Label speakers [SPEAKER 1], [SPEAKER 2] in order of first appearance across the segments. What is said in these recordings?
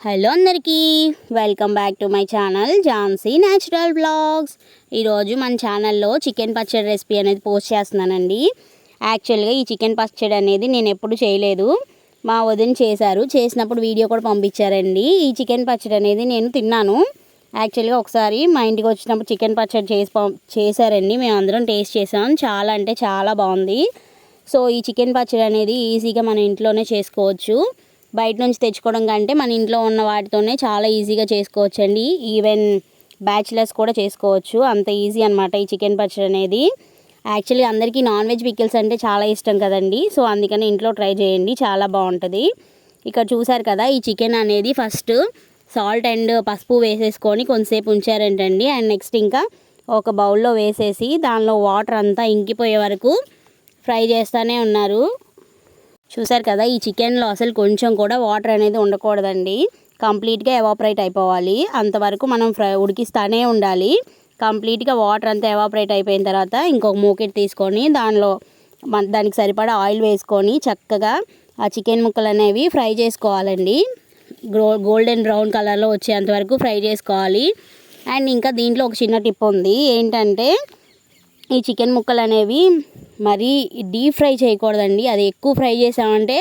[SPEAKER 1] Hello అందరికీ welcome back to my channel Jhansi natural blogs ఈరోజు మన ఛానల్లో చికెన్ పచ్చడి రెసిపీ అనేది పోస్ట్ చేస్తున్నానండి. యాక్చువల్గా ఈ చికెన్ పచ్చడి అనేది నేను ఎప్పుడు చేయలేదు. మా వదిన చేశారు. చేసినప్పుడు వీడియో కూడా పంపించారండి. ఈ చికెన్ పచ్చడి అనేది నేను తిన్నాను. యాక్చువల్గా ఒకసారి మా ఇంటికి వచ్చినప్పుడు చికెన్ పచ్చడి చేసి పం చేశారండి. మేము అందరం టేస్ట్ చేసాం. చాలా అంటే చాలా బాగుంది. సో ఈ చికెన్ పచ్చడి అనేది ఈజీగా మన ఇంట్లోనే చేసుకోవచ్చు. బయట నుంచి తెచ్చుకోవడం కంటే మన ఇంట్లో ఉన్న వాటితోనే చాలా ఈజీగా చేసుకోవచ్చు అండి ఈవెన్ బ్యాచిలర్స్ కూడా చేసుకోవచ్చు. అంత ఈజీ అనమాట ఈ చికెన్ పచ్చడి అనేది. యాక్చువల్లీ అందరికీ నాన్ వెజ్ పికిల్స్ అంటే చాలా ఇష్టం కదండి. సో అందుకని ఇంట్లో ట్రై చేయండి. చాలా బాగుంటుంది. ఇక్కడ చూసారు కదా ఈ చికెన్ అనేది ఫస్ట్ సాల్ట్ అండ్ పసుపు వేసేసుకొని కొంతసేపు ఉంచారంటండి. అండ్ నెక్స్ట్ ఇంకా ఒక బౌల్లో వేసేసి దానిలో వాటర్ అంతా ఇంకిపోయే వరకు ఫ్రై చేస్తూనే ఉన్నారు. చూసారు కదా ఈ చికెన్లో అసలు కొంచెం కూడా వాటర్ అనేది ఉండకూడదండి. కంప్లీట్గా ఎవాపరేట్ అయిపోవాలి. అంతవరకు మనం ఫ్రై ఉడికిస్తూనే ఉండాలి. కంప్లీట్గా వాటర్ అంతా ఎవాపరేట్ అయిపోయిన తర్వాత ఇంకొక మూకెట్ తీసుకొని దానిలో దానికి సరిపడా ఆయిల్ వేసుకొని చక్కగా ఆ చికెన్ ముక్కలు అనేవి ఫ్రై చేసుకోవాలండి. గోల్డెన్ బ్రౌన్ కలర్లో వచ్చేంత వరకు ఫ్రై చేసుకోవాలి. అండ్ ఇంకా దీంట్లో ఒక చిన్న టిప్ ఉంది. ఏంటంటే ఈ చికెన్ ముక్కలు అనేవి మరీ డీప్ ఫ్రై చేయకూడదండి. అది ఎక్కువ ఫ్రై చేసామంటే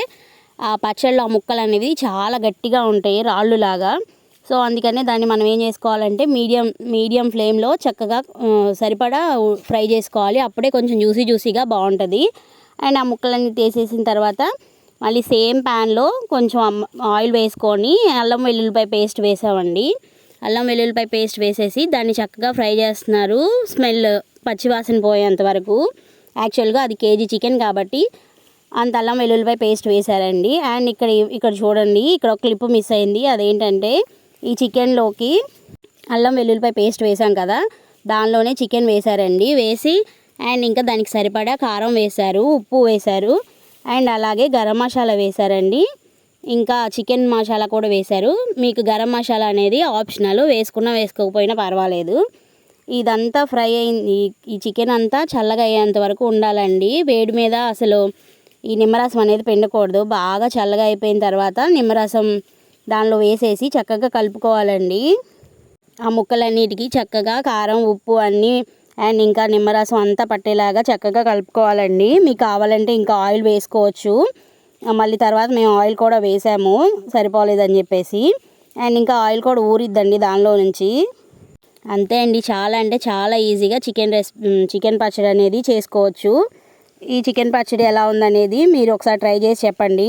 [SPEAKER 1] ఆ పచ్చళ్ళు ఆ ముక్కలు అనేవి చాలా గట్టిగా ఉంటాయి రాళ్ళులాగా. సో అందుకనే దాన్ని మనం ఏం చేసుకోవాలంటే మీడియం మీడియం ఫ్లేమ్లో చక్కగా సరిపడా ఫ్రై చేసుకోవాలి. అప్పుడే కొంచెం జ్యూసీ జ్యూసీగా బాగుంటుంది. అండ్ ఆ ముక్కలన్నీ తీసేసిన తర్వాత మళ్ళీ సేమ్ ప్యాన్లో కొంచెం ఆయిల్ వేసుకొని అల్లం వెల్లుల్లిపాయ పేస్ట్ వేసామండి. అల్లం వెల్లుల్లిపాయ పేస్ట్ వేసేసి దాన్ని చక్కగా ఫ్రై చేస్తున్నారు. స్మెల్ పచ్చివాసన పోయేంత వరకు. యాక్చువల్గా అది కేజీ చికెన్ కాబట్టి అంత అల్లం వెల్లుల్లిపాయ పేస్ట్ వేశారండి. అండ్ ఇక్కడ ఇక్కడ చూడండి ఇక్కడ ఒక క్లిప్ మిస్ అయింది. అదేంటంటే ఈ చికెన్లోకి అల్లం వెల్లుల్లిపాయ పేస్ట్ వేసాం కదా దానిలోనే చికెన్ వేశారండి వేసి అండ్ ఇంకా దానికి సరిపడా కారం వేశారు ఉప్పు వేశారు అండ్ అలాగే గరం మసాలా వేశారండి. ఇంకా చికెన్ మసాలా కూడా వేశారు. మీకు గరం మసాలా అనేది ఆప్షనల్ వేసుకున్నా వేసుకోకపోయినా పర్వాలేదు. ఇదంతా ఫ్రై అయింది. ఈ చికెన్ అంతా చల్లగా అయ్యేంత వరకు ఉండాలండి. వేడి మీద అసలు ఈ నిమ్మరసం అనేది పిండకూడదు. బాగా చల్లగా అయిపోయిన తర్వాత నిమ్మరసం దానిలో వేసేసి చక్కగా కలుపుకోవాలండి. ఆ ముక్కలన్నిటికీ చక్కగా కారం ఉప్పు అన్నీ అండ్ ఇంకా నిమ్మరసం అంతా పట్టేలాగా చక్కగా కలుపుకోవాలండి. మీకు కావాలంటే ఇంకా ఆయిల్ వేసుకోవచ్చు. మళ్ళీ తర్వాత మేము ఆయిల్ కూడా వేసాము. సరిపోలేదని చెప్పేసి. అండ్ ఇంకా ఆయిల్ కూడా ఊరిద్దండి దానిలో నుంచి. అంతే అండి. చాలా అంటే చాలా ఈజీగా చికెన్ రెసిపీ చికెన్ పచ్చడి అనేది చేసుకోవచ్చు. ఈ చికెన్ పచ్చడి ఎలా ఉందనేది మీరు ఒకసారి ట్రై చేసి చెప్పండి.